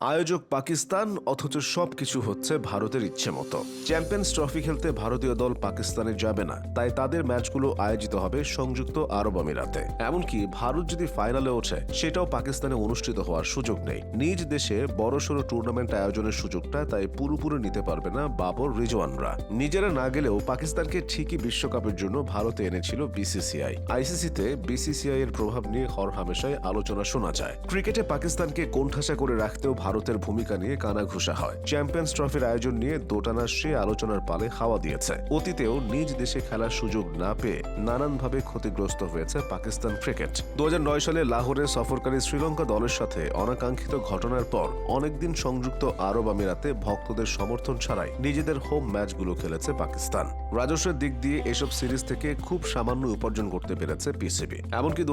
আয়োজক পাকিস্তান, অথচ সবকিছু হচ্ছে ভারতের ইচ্ছে মতো। চ্যাম্পিয়ন্স ট্রফি খেলতে ভারতীয় দল পাকিস্তানে যাবে না, তাই তাদের ম্যাচগুলো আয়োজিত হবে সংযুক্ত আরব আমিরাতে। এমনকি ভারত যদি ফাইনালে ওঠে, সেটাও পাকিস্তানে অনুষ্ঠিত হওয়ার সুযোগ নেই। নিজ দেশে বড়সড় টুর্নামেন্ট আয়োজনের সুযোগটা তাই পুরোপুরি নিতে পারবে না বাবর রিজওয়ানরা। নিজেরা না গেলেও পাকিস্তানকে ঠিকই বিশ্বকাপের জন্য ভারতে এনেছিল বিসিসিআই। আইসিসিতে বিসিসিআই এর প্রভাব নিয়ে হর হামেশায় আলোচনা শোনা যায়। ক্রিকেটে পাকিস্তানকে কোণঠাসা করে রাখতেও ভারতের ভূমিকা নিয়ে কানাঘুষা হয়। চ্যাম্পিয়ন্স ট্রফির আয়োজন নিয়ে দোটানা সে আলোচনার পালে হাওয়া দিয়েছে। অতীতেও নিজ দেশে খেলার সুযোগ না পেয়ে নানানভাবে ক্ষতিগ্রস্ত হয়েছে পাকিস্তান ক্রিকেট। দু হাজার নয় সালে লাহোরে সফরকারী শ্রীলঙ্কা দলের সাথে অনাকাঙ্ক্ষিত ঘটনার পর অনেকদিন সংযুক্ত আরব আমিরাতে ভক্তদের সমর্থন ছাড়াই নিজেদের হোম ম্যাচগুলো খেলেছে পাকিস্তান। রাজস্বের দিক দিয়ে এসব সিরিজ থেকে খুব সামান্য উপার্জন করতে পেরেছে পিসিবি। এমনকি দু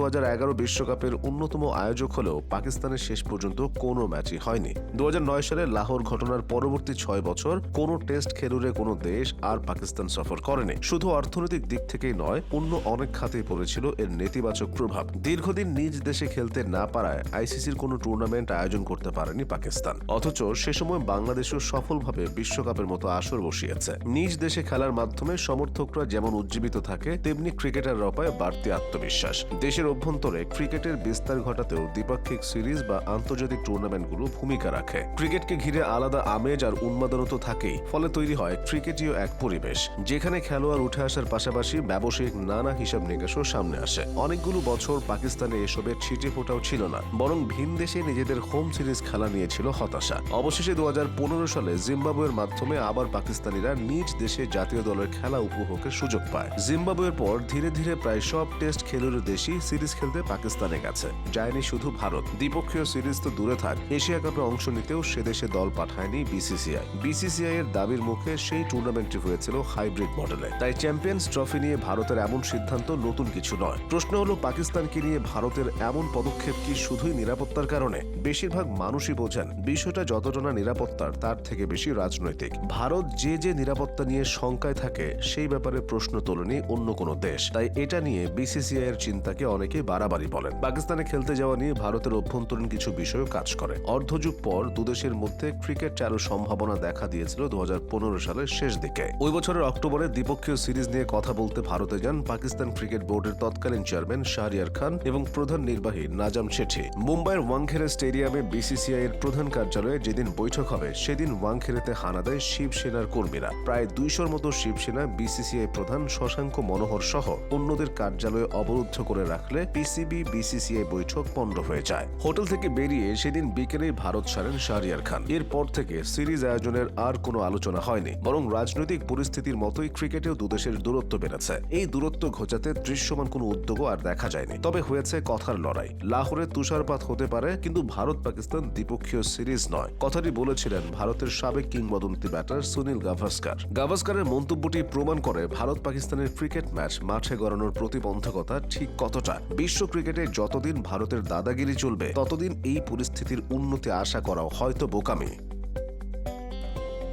বিশ্বকাপের অন্যতম আয়োজক হলেও পাকিস্তানের শেষ পর্যন্ত কোনো ম্যাচই হয়নি। দু সালে লাহোর ঘটনার পরবর্তী ছয় বছর কোনো টেস্ট খেলুড়ে কোনো দেশ আর পাকিস্তান সফর করেনি। শুধু অর্থনৈতিক দিক থেকেই নয়, অন্য অনেক খাতেই পড়েছিল এর নেতিবাচক প্রভাব। দীর্ঘদিন নিজ দেশে খেলতে না পারায় আইসিসির কোনো টুর্নামেন্ট আয়োজন করতে পারেনি পাকিস্তান। অথচ সে সময় বাংলাদেশও সফলভাবে বিশ্বকাপের মতো আসর বসিয়েছে। নিজ দেশে খেলার মাধ্যমে সমর্থকরা যেমন উজ্জীবিত থাকে, তেমনি ক্রিকেটাররা পায় বাড়তি আত্মবিশ্বাস। দেশের অভ্যন্তরে ক্রিকেটের বিস্তার ঘটাতেও দ্বিপাক্ষিক সিরিজ বা আন্তর্জাতিক টুর্নামেন্টগুলো ভূমিকা রাখে। ক্রিকেটকে ঘিরে আলাদা আমেজ আর উন্মাদনা তো থাকেই, ফলে তৈরি হয় ক্রিকেটীয় এক পরিবেশ, যেখানে খেলোয়াড় উঠে আসার পাশাপাশি ব্যবসায়িক নানা হিসাব নিকাশও সামনে আসে। অনেকগুলো বছর পাকিস্তানে এসবের ছিটে ফোটাও ছিল না, বরং ভিন দেশে নিজেদের হোম সিরিজ খেলা নিয়েছিল হতাশা। অবশেষে দু সালে জিম্বাবুয়ের মাধ্যমে আবার পাকিস্তানিরা নিজ দেশে জাতীয় দলের খেলা উপভোগের সুযোগ পায়। জিম্বাবুয়ের পর ধীরে ধীরে প্রায় সব টেস্ট খেলুড়ে দেশই সিরিজ খেলতে পাকিস্তানে গেছে, যায়নি শুধু ভারত। দ্বিপক্ষীয় সিরিজ তো দূরে থাক, এশিয়া কাপে অংশ নিতেও সে দেশে দল পাঠায়নি বিসিসিআই। বিসিসিআই এর দাবির মুখে সেই টুর্নামেন্টটি হয়েছিল হাইব্রিড মডেলে তাই চ্যাম্পিয়ন্স ট্রফি নিয়ে ভারতের এমন সিদ্ধান্ত নতুন কিছু নয়। প্রশ্ন হলো, পাকিস্তানকে নিয়ে ভারতের এমন পদক্ষেপ কি শুধুই নিরাপত্তার কারণে? বেশিরভাগ মানুষই বোঝেন, বিষয়টা যতটা নিরাপত্তার, তার থেকে বেশি রাজনৈতিক। ভারত যে যে নিরাপত্তা নিয়ে শঙ্কায় থাকে, সেই ব্যাপারে প্রশ্ন তোলেনি অন্য কোনো দেশ। তাই এটা নিয়ে বিসিসিআই এর চিন্তাকে অনেকেই বাড়াবাড়ি বলেন। পাকিস্তানে খেলতে যাওয়া নিয়ে ভারতের অভ্যন্তরীণ কিছু বিষয়ও কাজ করে। অর্ধযুগ পর দুদেশের মধ্যে ক্রিকেট চালুর সম্ভাবনা দেখা দিয়েছিল দু সালের শেষ দিকে। ওই বছরের অক্টোবরে দ্বিপক্ষীয় সিরিজ নিয়ে কথা বলতে ভারতে যান পাকিস্তান ক্রিকেট বোর্ডের তৎকালীন চেয়ারম্যান শাহরিয়ার খান এবং প্রধান নির্বাহী নাজাম শেঠি। মুম্বাইয়ের ওয়াংখেড়ে স্টেডিয়ামে বিসিসিআই এর প্রধান কার্যালয়ে যেদিন বৈঠক হবে, সেদিন ওয়াংখেড়েতে হানা দেয় শিবসেনার কর্মীরা। প্রায় দুইশোর মতো শিবসেনা বিসিসিআই প্রধান শশাঙ্ক মনোহর সহ অন্যদের কার্যালয়ে অবরুদ্ধ করে রাখলে পিসিবি বিসিসিআই বৈঠক পণ্ড হয়ে যায়। হোটেল থেকে বেরিয়ে সেদিন বিকেলেই ভারত ছাড়েন শাহরিয়ার খান। এরপর থেকে সিরিজ আয়োজনের আর কোনো আলোচনা হয়নি, বরং রাজনৈতিক পরিস্থিতির মতোই ক্রিকেটেও দুদেশের দূরত্ব বেড়েছে। এই দূরত্ব ঘোচাতে দৃশ্যমান কোনো উদ্যোগও আর দেখা যায়নি। তবে হয়েছে কথার লড়াই। লাহোরে তুষারপাত হতে পারে, কিন্তু ভারত পাকিস্তান দ্বিপক্ষীয় সিরিজ নয়। কথাটি বলেছিলেন ভারতের সাবেক কিংবদন্তি ব্যাটার সুনীল গাভাস্কার। গাভাস্কারের মন্তব্যটি প্রমাণ করে ভারত পাকিস্তানের ক্রিকেট ম্যাচ মাঠে গড়ানোর প্রতিবন্ধকতা ঠিক কতটা। বিশ্ব ক্রিকেটে যতদিন ভারতের দাদাগিরি চলবে, ততদিন এই পরিস্থিতির উন্নতি আশা করাও হয়তো বোকামি।